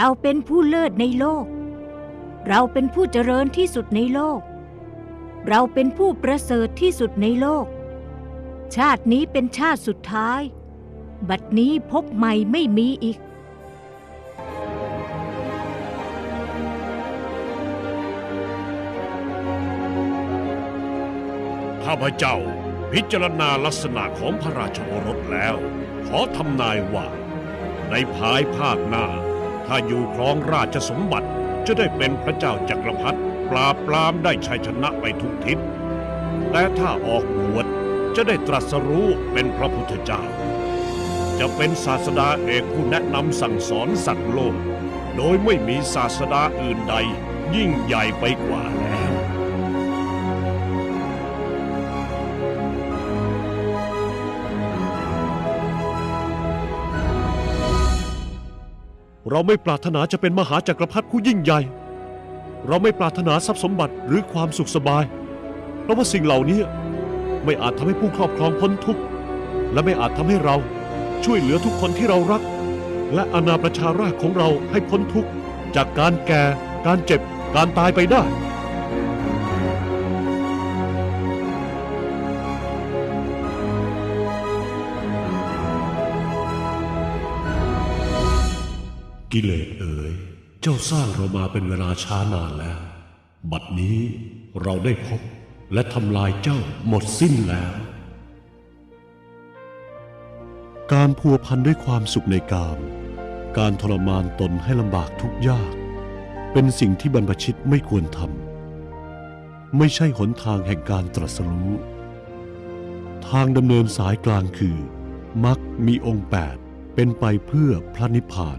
เราเป็นผู้เลิศในโลก เราเป็นผู้เจริญที่สุดในโลก เราเป็นผู้ประเสริฐที่สุดในโลก ชาตินี้เป็นชาติสุดท้าย บัดนี้พบใหม่ไม่มีอีกข้าพเจ้าพิจารณาลักษณะของพระราชโอรสแล้ว ขอทำนายว่า ในภายภาคหน้า ถ้าอยู่ครองราชสมบัติจะได้เป็นพระเจ้าจักรพรรดิปราบปรามได้ชัยชนะไปทุกทิศ แต่ถ้าออกบวชจะได้ตรัสรู้เป็นพระพุทธเจ้า จะเป็นศาสดาเอกผู้แนะนำสั่งสอนสัตว์โลก โดยไม่มีศาสดาอื่นใดยิ่งใหญ่ไปกว่าแล้ว เราไม่ปรารถนาจะเป็นมหาจักรพรรดิผู้ยิ่งใหญ่ เราไม่ปรารถนาทรัพย์สมบัติหรือความสุขสบาย เพราะว่าสิ่งเหล่านี้ไม่อาจทำให้ผู้ครอบครองพ้นทุกข์ และไม่อาจทำให้เราช่วยเหลือทุกคนที่เรารัก และอาณาประชาราชของเราให้พ้นทุกข์ จากการแก่ การเจ็บ การตายไปได้ กิเลสเอ๋ย เจ้าสร้างเรามาเป็นเวลาช้านานแล้ว บัดนี้เราได้พบและทำลายเจ้าหมดสิ้นแล้ว การพัวพันด้วยความสุขในกาม การทรมานตนให้ลำบากทุกยาก เป็นสิ่งที่บรรพชิตไม่ควรทำ ไม่ใช่หนทางแห่งการตรัสรู้ ทางดำเนินสายกลางคือมักมีองค์แปดเป็นไปเพื่อพระนิพพาน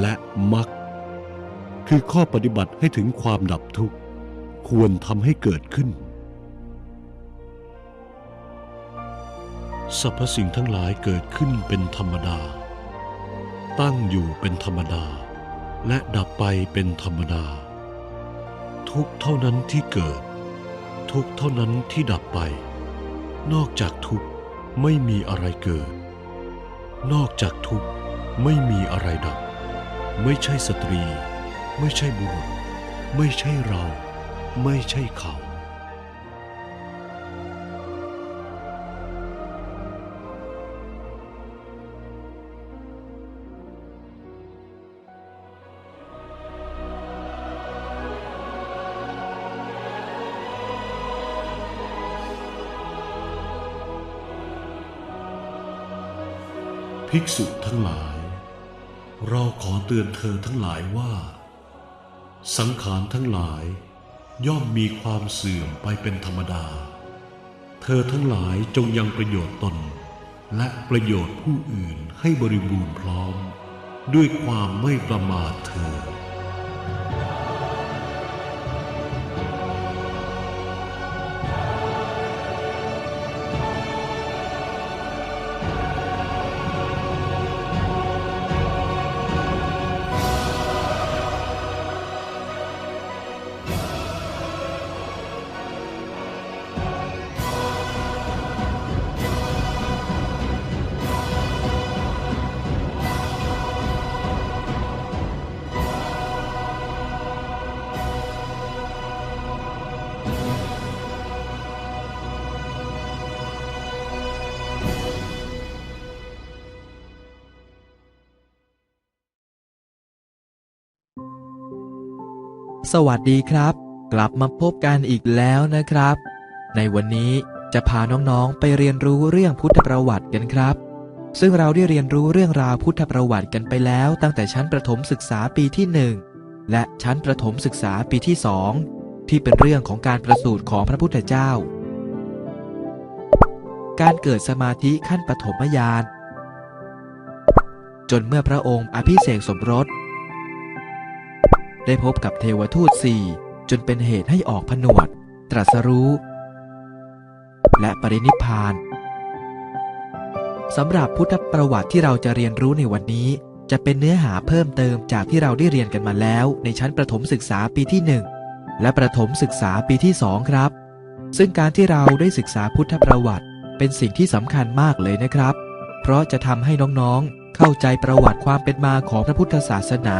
และมักคือข้อปฏิบัติให้ถึงความดับทุกข์ ควรทำให้เกิดขึ้นสรรพสิ่งทั้งหลายเกิดขึ้นเป็นธรรมดา ตั้งอยู่เป็นธรรมดา และดับไปเป็นธรรมดา ทุกเท่านั้นที่เกิด ทุกเท่านั้นที่ดับไป นอกจากทุกไม่มีอะไรเกิด นอกจากทุกไม่มีอะไรดับ ไม่ใช่สตรี ไม่ใช่บุรุษ ไม่ใช่เรา ไม่ใช่เขา ภิกษุทั้งหลาย เราขอเตือนเธอทั้งหลายว่า สังขารทั้งหลายย่อมมีความเสื่อมไปเป็นธรรมดา เธอทั้งหลายจงยังประโยชน์ตน และประโยชน์ผู้อื่นให้บริบูรณ์พร้อม ด้วยความไม่ประมาทเธอ สวัสดีครับ กลับมาพบกันอีกแล้วนะครับ ในวันนี้จะพาน้องๆไปเรียนรู้เรื่องพุทธประวัติกันครับ ซึ่งเราได้เรียนรู้เรื่องราวพุทธประวัติกันไปแล้วตั้งแต่ชั้นประถมศึกษาปีที่ 1 และชั้นประถมศึกษาปีที่ 2 ที่เป็นเรื่องของการประสูติของพระพุทธเจ้า การเกิดสมาธิขั้นปฐมญาณจนเมื่อพระองค์อภิเษกสมรส ได้พบกับเทวทูตสี่จนเป็นเหตุให้ออกผนวด ตรัสรู้ และปรินิพานสำหรับพุทธประวัติที่เราจะเรียนรู้ในวันนี้ จะเป็นเนื้อหาเพิ่มเติมจากที่เราได้เรียนกันมาแล้วในชั้นประถมศึกษาปีที่ 1 และประถมศึกษาปีที่ 2 ครับ ซึ่งการที่เราได้ศึกษาพุทธประวัติ เป็นสิ่งที่สำคัญมากเลยนะครับ เพราะจะทำให้น้องๆ เข้าใจประวัติความเป็นมาของพระพุทธศาสนา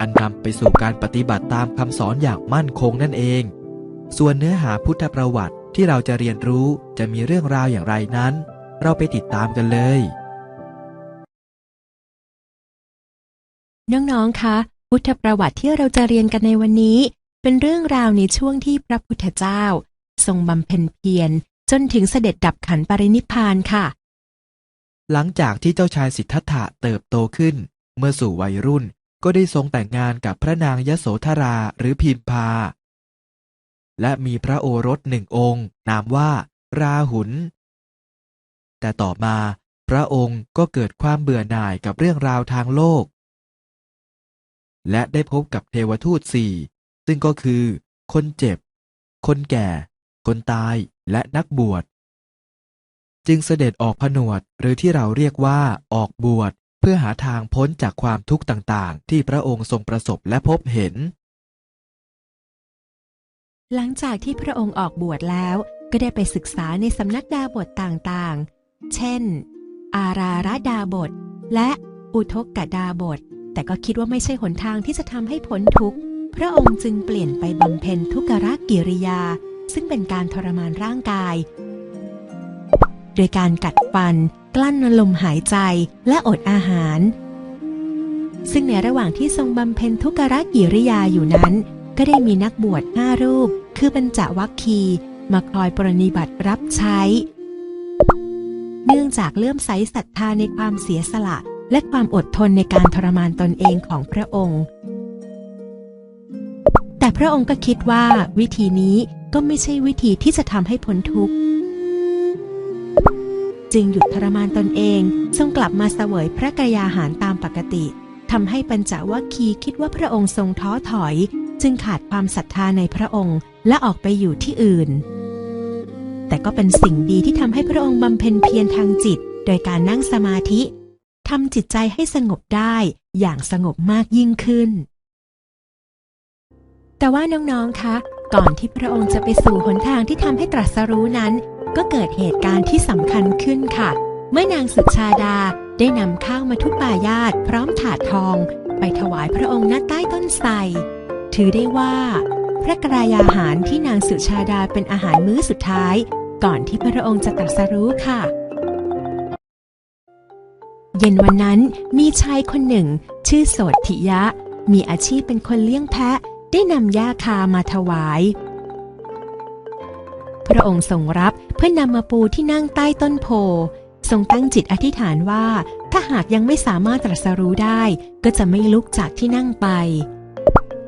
อันนำไปสู่การปฏิบัติตามคำสอนอย่างมั่นคงนั่นเอง ส่วนเนื้อหาพุทธประวัติที่เราจะเรียนรู้จะมีเรื่องราวอย่างไรนั้น เราไปติดตามกันเลย น้องๆ คะ พุทธประวัติที่เราจะเรียนกันในวันนี้ เป็นเรื่องราวในช่วงที่พระพุทธเจ้า ทรงบำเพ็ญเพียรจนถึงเสด็จดับขันปรินิพพานค่ะ หลังจากที่เจ้าชายสิทธัตถะเติบโตขึ้น เมื่อสู่วัยรุ่น ก็ได้ทรงแต่งงานกับพระนางยโสธราหรือพิมพา และมีพระโอรสหนึ่งองค์ นามว่า ราหุลแต่ต่อมาพระองค์ก็เกิดความเบื่อหน่ายกับเรื่องราวทางโลก และได้พบกับเทวทูตสี่ซึ่งก็คือ คนเจ็บ คนแก่ คนตายและนักบวช จึงเสด็จออกผนวดหรือที่เราเรียกว่าออกบวช พื่อหาทางพ้นจากความทุกข์ต่างๆ ที่พระองค์ทรงประสบและพบเห็น หลังจากที่พระองค์ออกบวชแล้วก็ได้ไปศึกษาในสำนักดาบทต่างๆ เช่น อาราระดาบท และอุทกกดาบท แต่ก็คิดว่าไม่ใช่หนทางที่จะทำให้พ้นทุกข์ พระองค์จึงเปลี่ยนไปบำเพ็ญทุกขกิริยา ซึ่งเป็นการทรมานร่างกาย โดยการกัดฟัน กลั้นลมหายใจและอดอาหาร ซึ่งในระหว่างที่ทรงบำเพ็ญทุกขกิริยาอยู่นั้น ก็ได้มีนักบวชห้ารูป คือปัญจวัคคีมาคอยปรนนิบัติรับใช้ เนื่องจากเลื่อมใสศรัทธาในความเสียสละ และความอดทนในการทรมานตนเองของพระองค์ แต่พระองค์ก็คิดว่าวิธีนี้ก็ไม่ใช่วิธีที่จะทำให้พ้นทุกข์ จึงหยุดทรมานตนเองทรงกลับมาเสวยพระกยาหารตามปกติทำให้ปัญจวัคคีย์คิดว่าพระองค์ทรงท้อถอย จึงขาดความศรัทธาในพระองค์และออกไปอยู่ที่อื่น แต่ก็เป็นสิ่งดีที่ทำให้พระองค์บำเพ็ญเพียรทางจิต โดยการนั่งสมาธิทำจิตใจให้สงบได้อย่างสงบมากยิ่งขึ้น แต่ว่าน้องๆคะ ก่อนที่พระองค์จะไปสู่หนทางที่ทำให้ตรัสรู้นั้น ก็เกิดเหตุการณ์ที่สำคัญขึ้นค่ะ เมื่อนางสุชาดาได้นำข้าวมาทุปายาตพร้อมถาดทอง ไปถวายพระองค์ณใต้ต้นไทรถือได้ว่า พระกรายาหารที่นางสุชาดาเป็นอาหารมื้อสุดท้าย ก่อนที่พระองค์จะตรัสรู้ค่ะ เย็นวันนั้นมีชายคนหนึ่ง ชื่อโสธิยะ มีอาชีพเป็นคนเลี้ยงแพะ ได้นำหญ้าคามาถวาย พระองค์ทรงรับเพื่อนำมาปูที่นั่งใต้ต้นโพ ทรงตั้งจิตอธิษฐานว่า ถ้าหากยังไม่สามารถตรัสรู้ได้ ก็จะไม่ลุกจากที่นั่งไป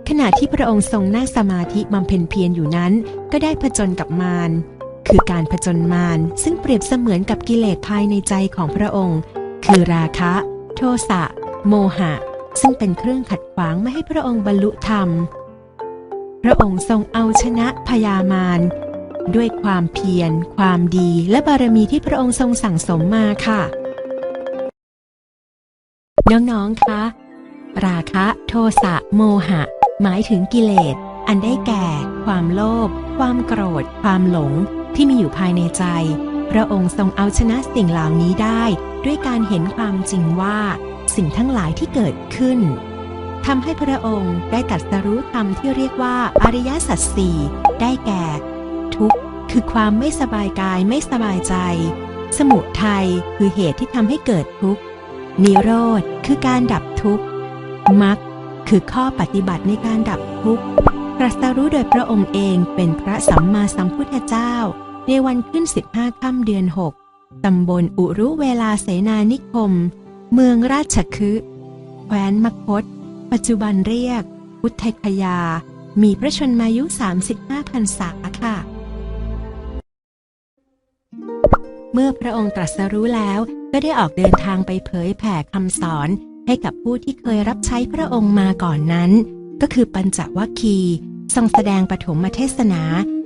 ขณะที่พระองค์ทรงนั่งสมาธิบำเพ็ญเพียรอยู่นั้น ก็ได้ผจญกับมารคือการผจญมารซึ่งเปรียบเสมือนกับกิเลสภายในใจของพระองค์ คือราคะ โทสะ โมหะ ซึ่งเป็นเครื่องขัดขวางไม่ให้พระองค์บรรลุธรรม พระองค์ทรงเอาชนะพยามาร ด้วยความเพียร ความดี และบารมีที่พระองค์ทรงสั่งสมมาค่ะ น้องๆ คะ ราคะ โทสะ โมหะ หมายถึงกิเลส อันได้แก่ ความโลภ ความโกรธ ความหลง ที่มีอยู่ภายในใจ พระองค์ทรงเอาชนะสิ่งเหล่านี้ได้ ด้วยการเห็นความจริงว่า สิ่งทั้งหลายที่เกิดขึ้นทำให้พระองค์ได้ตรัสรู้ธรรมที่เรียกว่าอริยสัจสี่ได้แก่ คือความไม่สบายกายไม่สบายใจ สมุทัยคือเหตุที่ทำให้เกิดทุกข์ นิโรธคือการดับทุกข์มรรคคือข้อปฏิบัติในการดับทุกข์ตรัสรู้โดยพระองค์เองเป็นพระสัมมาสัมพุทธเจ้า ในวันขึ้น 15ค่ำเดือน 6 ตำบลอุรุเวลาเสนานิคม เมืองราชคฤห์แคว้นมคต ปัจจุบันเรียกพุทธคยา มีพระชนมายุ 35พรรษาค่ะ เมื่อพระองค์ตรัสรู้แล้วก็ได้ออกเดินทางไปเผยแผ่คำสอนให้กับผู้ที่เคยรับใช้พระองค์มาก่อนนั้น ก็คือปัญจวัคคีย์ทรงแสดงปฐมเทศนา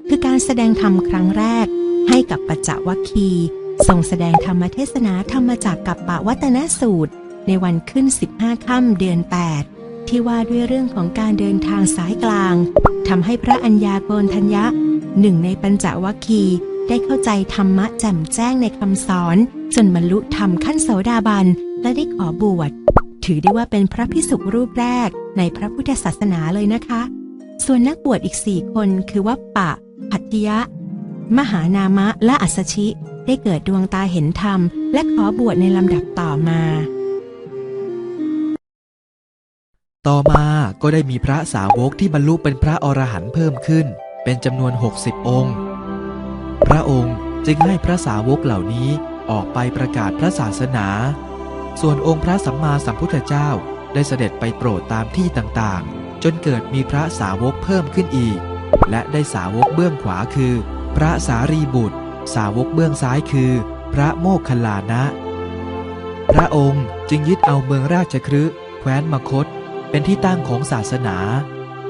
คือการแสดงธรรมครั้งแรก ให้กับปัญจวัคคีย์ทรงแสดงธรรมเทศนาธรรมจากกับปะวัตนสูตร ในวันขึ้น 15ค่ำเดือน 8 ที่ว่าด้วยเรื่องของการเดินทางสายกลางทำให้พระอัญญาโกณทัญญะหนึ่งในปัญจวัคคีย์ ได้เข้าใจธรรมะแจ่มแจ้งในคำสอน จนบรรลุธรรมขั้นโสดาบัน และได้ขอบวช ถือได้ว่าเป็นพระพิสุรูปแรกในพระพุทธศาสนาเลยนะคะ ส่วนนักบวชอีกสี่คนคือว่าปะ พัตติยะ มหานามะ และอัสชิ ได้เกิดดวงตาเห็นธรรม และขอบวชในลำดับต่อมาต่อมาก็ได้มีพระสาวกที่บรรลุเป็นพระอรหันต์เพิ่มขึ้น เป็นจำนวน 60 องค์ พระองค์จึงให้พระสาวกเหล่านี้ออกไปประกาศพระศาสนา ส่วนองค์พระสัมมาสัมพุทธเจ้าได้เสด็จไปโปรดตามที่ต่างๆ จนเกิดมีพระสาวกเพิ่มขึ้นอีก และได้สาวกเบื้องขวาคือ พระสารีบุตร สาวกเบื้องซ้ายคือ พระโมคคัลลานะ พระองค์จึงยึดเอาเมืองราชคฤห์แคว้นมคต เป็นที่ตั้งของศาสนา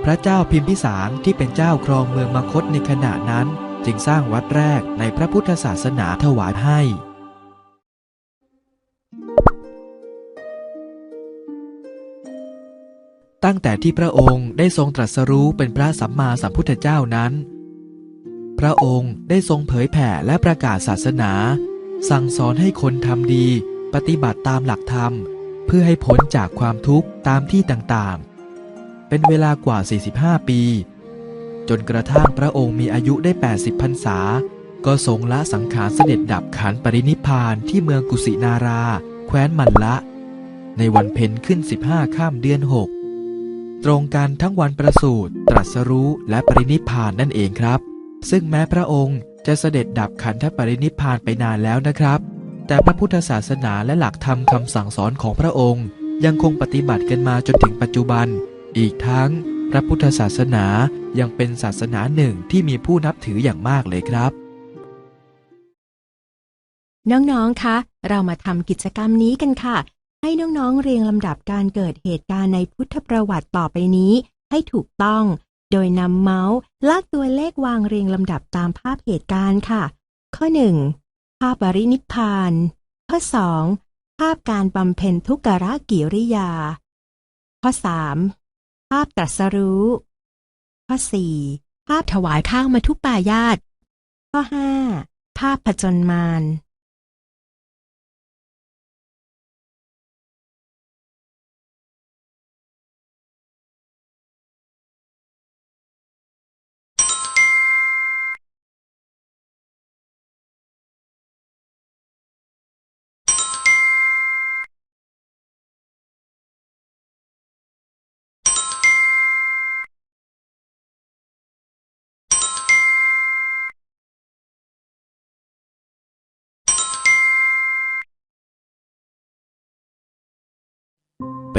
พระเจ้าพิมพิสารที่เป็นเจ้าครองเมืองมคตในขณะนั้น จึงสร้างวัดแรกในพระพุทธศาสนาถวายให้ ตั้งแต่ที่พระองค์ได้ทรงตรัสรู้เป็นพระสัมมาสัมพุทธเจ้านั้น พระองค์ได้ทรงเผยแผ่และประกาศศาสนา สั่งสอนให้คนทำดี ปฏิบัติตามหลักธรรม เพื่อให้พ้นจากความทุกข์ตามที่ต่างๆ เป็นเวลากว่า 45 ปี จนกระทั่งพระองค์มีอายุได้ 80พรรษา ก็ทรงละสังขารเสด็จดับขันปรินิพานที่เมืองกุสินารา แคว้นมันละ ในวันเพ็ญขึ้น 15 ข้ามเดือน 6 ตรงกันทั้งวันประสูติตรัสรู้และปรินิพานนั่นเองครับ ซึ่งแม้พระองค์จะเสด็จดับขันธปรินิพานไปนานแล้วนะครับ แต่พระพุทธศาสนาและหลักธรรมคำสั่งสอนของพระองค์ ยังคงปฏิบัติกันมาจนถึงปัจจุบัน อีกทั้ง พระพุทธศาสนายังเป็นศาสนาหนึ่งที่มีผู้นับถืออย่างมากเลยครับ น้องๆ คะ เรามาทำกิจกรรมนี้กันค่ะ ให้น้องๆ เรียงลำดับการเกิดเหตุการณ์ในพุทธประวัติต่อไปนี้ ให้ถูกต้อง โดยนำเมาส์ลากตัวเลขวางเรียงลำดับตามภาพเหตุการณ์ค่ะ ข้อ 1. ภาพปรินิพพาน ข้อ 2. ภาพการบำเพ็ญทุกขกิริยา ข้อ 3. ภาพตรัสรู้ ข้อ 4. ภาพถวายข้าวมาทุกปายาตข้อ 5. ภาพผจญมาร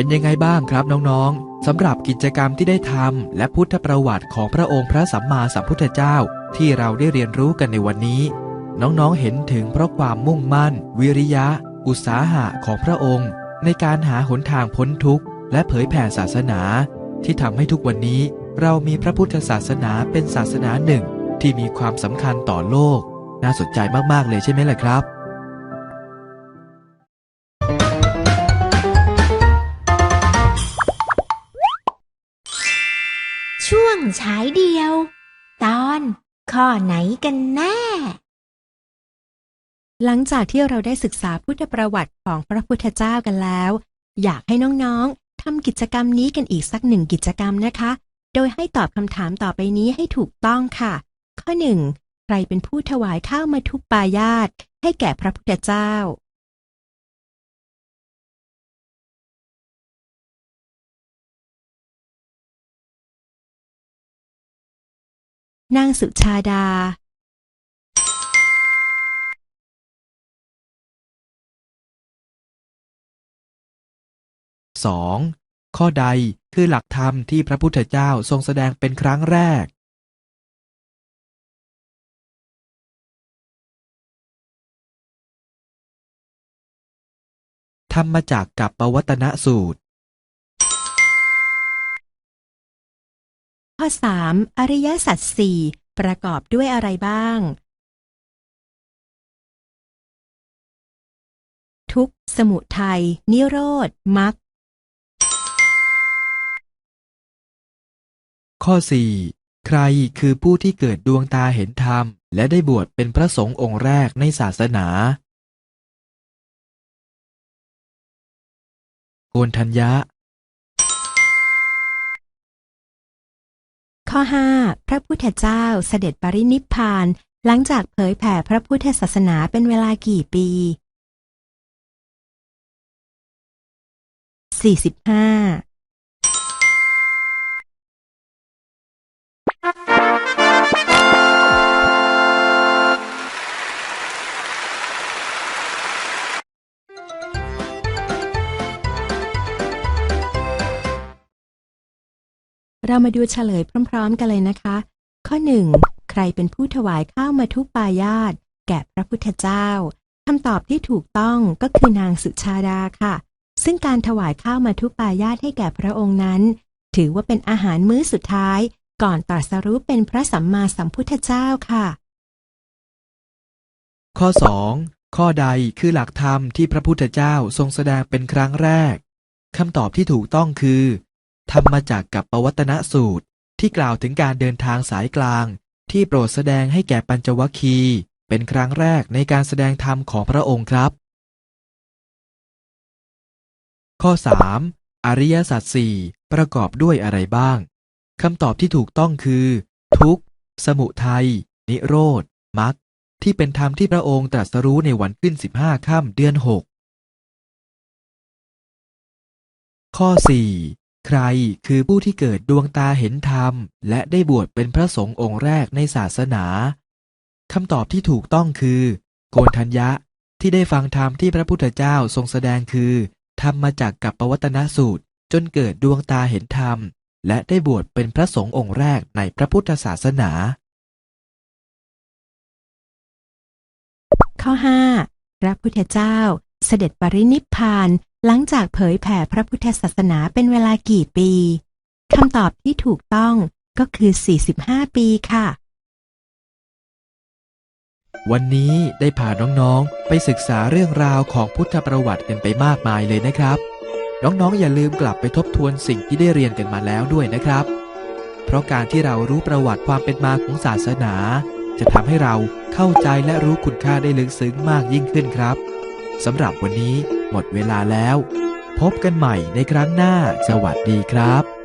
เป็นยังไงบ้างครับน้องๆสำหรับกิจกรรมที่ได้ทำและพุทธประวัติของพระองค์พระสัมมาสัมพุทธเจ้า ที่เราได้เรียนรู้กันในวันนี้ น้องๆเห็นถึงเพราะความมุ่งมั่น วิริยะ อุตสาหะของพระองค์ ในการหาหนทางพ้นทุกข์ และเผยแผ่ศาสนา ที่ทำให้ทุกวันนี้เรามีพระพุทธศาสนาเป็นศาสนาหนึ่ง ที่มีความสำคัญต่อโลก น่าสนใจมากๆเลยใช่ไหมล่ะครับ ข้อไหนกันแน่ หลังจากที่เราได้ศึกษาพุทธประวัติของพระพุทธเจ้ากันแล้ว อยากให้น้องๆทำกิจกรรมนี้กันอีกสักหนึ่งกิจกรรมนะคะ โดยให้ตอบคำถามต่อไปนี้ให้ถูกต้องค่ะ ข้อหนึ่งใครเป็นผู้ถวายข้าวมาทุปปายาตให้แก่พระพุทธเจ้า นางสุชาดา 2. ข้อใดคือหลักธรรมที่พระพุทธเจ้าทรงแสดงเป็นครั้งแรกทำมาจากกับปวัตนสูตร ข้อ 3 อริยสัจสี่ประกอบด้วยอะไรบ้าง ทุกสมุทัย นิโรธมรรคข้อ 4 ใครคือผู้ที่เกิดดวงตาเห็นธรรม และได้บวชเป็นพระสงฆ์องค์แรกในศาสนา โกนทัญญะ ข้อ 5 พระพุทธเจ้าเสด็จปรินิพพาน หลังจากเผยแผ่พระพุทธศาสนาเป็นเวลากี่ปี 45 เรามาดูเฉลยพร้อม ๆ กันเลยนะคะ ข้อ 1 ใครเป็นผู้ถวายข้าวมาทุปายาต แก่พระพุทธเจ้าคำตอบที่ถูกต้องก็คือนางสุชาดาค่ะ ซึ่งการถวายข้าวมาทุปายาตให้แก่พระองค์นั้น ถือว่าเป็นอาหารมื้อสุดท้าย ก่อนตรัสรู้เป็นพระสัมมาสัมพุทธเจ้าค่ะ ข้อ 2 ข้อใดคือหลักธรรมที่พระพุทธเจ้าทรงแสดงเป็นครั้งแรกคำตอบที่ถูกต้องคือ ธรรมจากกับปวัตนสูตร ที่กล่าวถึงการเดินทางสายกลาง ที่โปรดแสดงให้แก่ปัญจวัคคีย์เป็นครั้งแรกในการแสดงธรรมของพระองค์ครับ ข้อ 3 อริยสัจสี่ประกอบด้วยอะไรบ้างคำตอบที่ถูกต้องคือ ทุกข์ สมุทัย นิโรธมรรคที่เป็นธรรมที่พระองค์ตรัสรู้ในวันขึ้น 15 ค่ำเดือน 6 ข้อ 4 ใครคือผู้ที่เกิดดวงตาเห็นธรรม และได้บวชเป็นพระสงฆ์องค์แรกในศาสนาคำตอบที่ถูกต้องคือ โกนทัญญะที่ได้ฟังธรรมที่พระพุทธเจ้าทรงแสดงคือธรรมมาจากกับปวัตนสูตร จนเกิดดวงตาเห็นธรรม และได้บวชเป็นพระสงฆ์องค์แรกในพระพุทธศาสนา ข้อ 5 พระพุทธเจ้า เสด็จปรินิพพาน หลังจากเผยแผ่พระพุทธศาสนาเป็นเวลากี่ปีคำตอบที่ถูกต้องก็คือ 45 ปีค่ะ วันนี้ได้พาน้องๆ ไปศึกษาเรื่องราวของพุทธประวัติกันไปมากมายเลยนะครับ น้องๆอย่าลืมกลับไปทบทวนสิ่งที่ได้เรียนกันมาแล้วด้วยนะครับ เพราะการที่เรารู้ประวัติความเป็นมาของศาสนา จะทำให้เราเข้าใจและรู้คุณค่าได้ลึกซึ้งมากยิ่งขึ้นครับ สำหรับวันนี้หมดเวลาแล้ว พบกันใหม่ในครั้งหน้า สวัสดีครับ